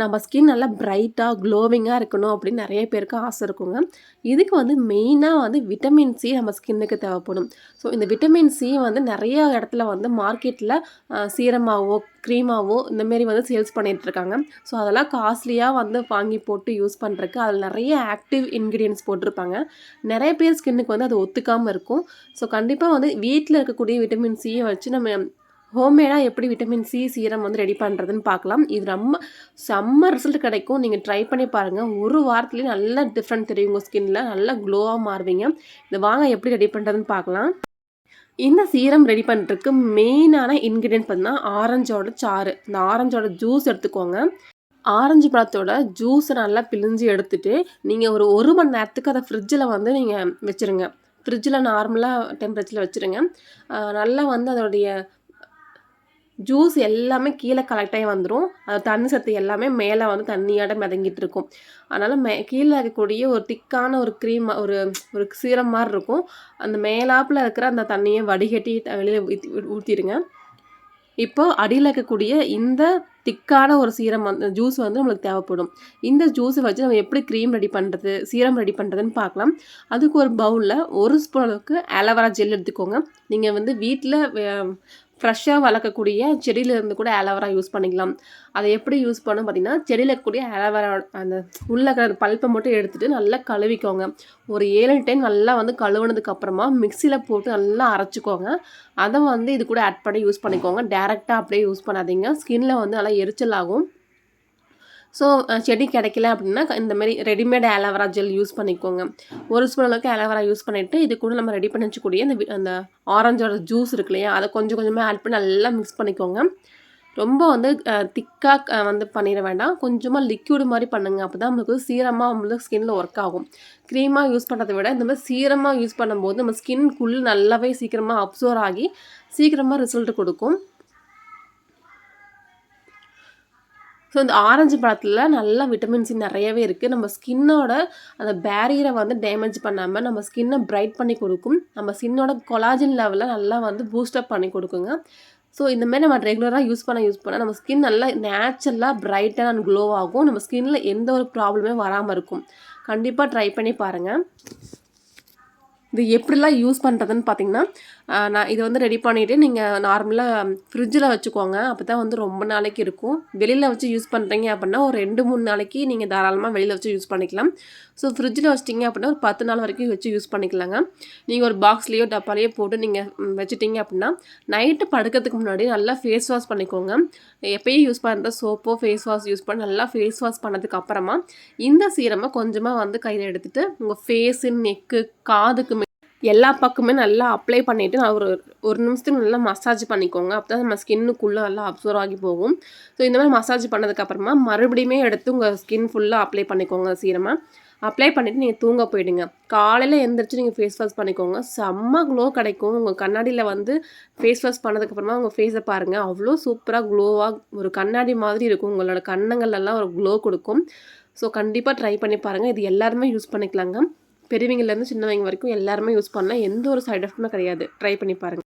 நம்ம ஸ்கின் நல்லா பிரைட்டாக க்ளோவிங்காக இருக்கணும் அப்படின்னு நிறைய பேருக்கு ஆசை இருக்குங்க. இதுக்கு வந்து மெயினாக வந்து விட்டமின் சி நம்ம ஸ்கின்னுக்கு தேவைப்படும். ஸோ இந்த விட்டமின் சி வந்து நிறைய இடத்துல வந்து மார்க்கெட்டில் சீரமாகவோ க்ரீமாவோ இந்தமாரி வந்து சேல்ஸ் பண்ணிகிட்ருக்காங்க ஸோ அதெல்லாம் காஸ்ட்லியாக வந்து வாங்கி போட்டு யூஸ் பண்ணுறக்கு அதில் நிறைய ஆக்டிவ் இன்க்ரீடியன்ஸ் போட்டிருப்பாங்க. நிறைய பேர் ஸ்கின்னுக்கு வந்து அது ஒத்துக்காமல் இருக்கும். ஸோ கண்டிப்பாக வந்து வீட்டில் இருக்கக்கூடிய விட்டமின் சியை வச்சு நம்ம ஹோம்மேடாக எப்படி விட்டமின் சி சீரம் வந்து ரெடி பண்ணுறதுன்னு பார்க்கலாம். இது ரொம்ப செம்ம ரிசல்ட் கிடைக்கும். நீங்கள் ட்ரை பண்ணி பாருங்கள் ஒரு வாரத்துலேயே நல்லா டிஃப்ரெண்ட் தெரியும் உங்கள் ஸ்கின்னில் நல்லா க்ளோவாக மாறுவீங்க. இதை வாங்க எப்படி ரெடி பண்ணுறதுன்னு பார்க்கலாம். இந்த சீரம் ரெடி பண்ணுறதுக்கு மெயினான இன்க்ரீடியன்ட் பார்த்தீங்கன்னா ஆரஞ்சோட சாறு. இந்த ஆரஞ்சோட ஜூஸ் எடுத்துக்கோங்க. ஆரஞ்சு பழத்தோட ஜூஸை நல்லா பிழிஞ்சு எடுத்துகிட்டு நீங்கள் ஒரு ஒரு மணி நேரத்துக்கு அதை ஃப்ரிட்ஜில் வந்து நீங்கள் வச்சுருங்க. ஃப்ரிட்ஜில் நார்மலாக டெம்பரேச்சரில் வச்சுருங்க. நல்லா வந்து அதோடைய ஜூஸ் எல்லாமே கீழே கலெக்டாகி வந்துடும் அது தண்ணி சத்து எல்லாமே மேலே வந்து தண்ணியாட மிதங்கிட்டு இருக்கும். அதனால் மே கீழே இருக்கக்கூடிய ஒரு திக்கான ஒரு க்ரீம் ஒரு ஒரு சீரம் மாதிரி இருக்கும். அந்த மேலாப்பில் இருக்கிற அந்த தண்ணியை வடிகட்டி வெளியில் ஊற்றிடுங்க இப்போ அடியில் இருக்கக்கூடிய இந்த திக்கான ஒரு சீரம் வந்து ஜூஸ் வந்து நம்மளுக்கு தேவைப்படும். இந்த ஜூஸை வச்சு நம்ம எப்படி க்ரீம் ரெடி பண்ணுறது சீரம் ரெடி பண்ணுறதுன்னு பார்க்கலாம். அதுக்கு ஒரு பவுலில் ஒரு ஸ்பூன் அளவுக்கு ஆலோவேரா ஜெல் எடுத்துக்கோங்க. நீங்கள் வந்து வீட்டில் ஃப்ரெஷ்ஷாக வளர்க்கக்கூடிய செடியிலேருந்து கூட ஆலோவேரா யூஸ் பண்ணிக்கலாம். அதை எப்படி யூஸ் பண்ணணும் பார்த்தீங்கன்னா செடியில் இருக்கக்கூடிய ஆலோவரா அந்த உள்ள பல்ப்பை மட்டும் எடுத்துகிட்டு நல்லா கழுவிக்கோங்க. ஒரு ஏழு டைம் நல்லா வந்து கழுவுனதுக்கு அப்புறமா மிக்சியில் போட்டு நல்லா அரைச்சிக்கோங்க. அதை வந்து இது கூட ஆட் பண்ணி யூஸ் பண்ணிக்கோங்க. டேரெக்டாக அப்படியே யூஸ் பண்ணாதீங்க. ஸ்கின்னில் வந்து நல்லா எரிச்சல் ஆகும். ஸோ செடி கிடைக்கல அப்படின்னா இந்தமாரி ரெடிமேட் ஆலோவேரா ஜெல் யூஸ் பண்ணிக்கோங்க. ஒரு ஸ்பூன் அளவுக்கு ஆலோவேரா யூஸ் பண்ணிவிட்டு இது கூட நம்ம ரெடி பண்ணி வச்சுக்கூடிய அந்த அந்த ஆரஞ்சோட ஜூஸ் இருக்கு இல்லையா அதை கொஞ்சம் கொஞ்சமாக ஆட் பண்ணி நல்லா மிக்ஸ் பண்ணிக்கோங்க. ரொம்ப வந்து திக்காக வந்து பண்ணிட வேண்டாம். கொஞ்சமாக லிக்யூடு மாதிரி பண்ணுங்கள் அப்போ தான் நம்மளுக்கு சீரமாக நம்மளுக்கு ஸ்கின்னில் ஒர்க் ஆகும். க்ரீமாக யூஸ் பண்ணுறதை விட இந்த மாதிரி சீரமாக யூஸ் பண்ணும்போது நம்ம ஸ்கின்குள்ளே நல்லாவே சீக்கிரமாக அப்சர்வ் ஆகி சீக்கிரமாக ரிசல்ட் கொடுக்கும். ஸோ இந்த ஆரஞ்சு பழத்தில் நல்லா விட்டமின் சி நிறையவே இருக்குது நம்ம ஸ்கின்னோட அந்த பேரியரை வந்து டேமேஜ் பண்ணாமல் நம்ம ஸ்கின்னை பிரைட் பண்ணி கொடுக்கும். நம்ம ஸ்கின்னோட கொலாஜின் லெவலில் நல்லா வந்து பூஸ்டப் பண்ணி கொடுக்குங்க. ஸோ இந்தமாதிரி நம்ம ரெகுலராக யூஸ் பண்ண யூஸ் பண்ண நம்ம ஸ்கின் நல்லா நேச்சுரலாக பிரைட்டாக அண்ட் க்ளோ ஆகும். நம்ம ஸ்கின்னில் எந்த ஒரு ப்ராப்ளமே வராமல் இருக்கும். கண்டிப்பாக ட்ரை பண்ணி பாருங்கள் இது எப்படிலாம் யூஸ் பண்ணுறதுன்னு பார்த்தீங்கன்னா நான் இதை வந்து ரெடி பண்ணிவிட்டு நீங்கள் நார்மலாக ஃப்ரிட்ஜில் வச்சுக்கோங்க. அப்போ தான் வந்து ரொம்ப நாளைக்கு இருக்கும். வெளியில் வச்சு யூஸ் பண்ணுறீங்க அப்படின்னா ஒரு ரெண்டு மூணு நாளைக்கு நீங்கள் தாராளமாக வெளியில் வச்சு யூஸ் பண்ணிக்கலாம். ஸோ ஃப்ரிட்ஜில் வச்சிட்டிங்க அப்படின்னா ஒரு பத்து நாள் வரைக்கும் வச்சு யூஸ் பண்ணிக்கலாங்க. நீங்கள் ஒரு பாக்ஸ்லேயோ டப்பாலேயோ போட்டு நீங்கள் வச்சுட்டிங்க அப்படின்னா நைட்டு படுக்கிறதுக்கு முன்னாடி நல்லா ஃபேஸ் வாஷ் பண்ணிக்கோங்க. எப்பயும் யூஸ் பண்ணுற சோப்போ ஃபேஸ் வாஷ் யூஸ் பண்ணி நல்லா ஃபேஸ் வாஷ் பண்ணதுக்கு அப்புறமா இந்த சீரமை கொஞ்சமாக வந்து கையில் எடுத்துகிட்டு உங்கள் ஃபேஸு நெக்கு காதுக்கு எல்லா பக்கமே நல்லா அப்ளை பண்ணிவிட்டு நான் ஒரு ஒரு நிமிஷத்துக்கு நல்லா மசாஜ் பண்ணிக்கோங்க. அப்போ தான் நம்ம ஸ்கின்னுக்குள்ளே நல்லா அப்சர்வ் ஆகி போகும். ஸோ இந்த மாதிரி மசாஜ் பண்ணதுக்கப்புறமா மறுபடியுமே எடுத்து உங்கள் ஸ்கின் ஃபுல்லாக அப்ளை பண்ணிக்கோங்க சீரமாக அப்ளை பண்ணிவிட்டு நீங்கள் தூங்க போயிடுங்க. காலையில் எழுந்திரிச்சு நீங்கள் ஃபேஸ் வாஷ் பண்ணிக்கோங்க. செம்ம க்ளோ கிடைக்கும். உங்கள் கண்ணாடியில் வந்து ஃபேஸ் வாஷ் பண்ணதுக்கப்புறமா உங்கள் ஃபேஸை பாருங்கள் அவ்வளோ சூப்பராக க்ளோவாக ஒரு கண்ணாடி மாதிரி இருக்கும். உங்களோட கண்ணங்கள்லாம் ஒரு க்ளோ கொடுக்கும். ஸோ கண்டிப்பாக ட்ரை பண்ணி பாருங்கள் இது எல்லாருமே யூஸ் பண்ணிக்கலாங்க. பெரியவங்கலேருந்து சின்னவங்க வரைக்கும் எல்லாருமே யூஸ் பண்ணலாம். எந்த ஒரு சைட் எஃபெக்ட்டுமே கிடையாது. ட்ரை பண்ணி பாருங்கள்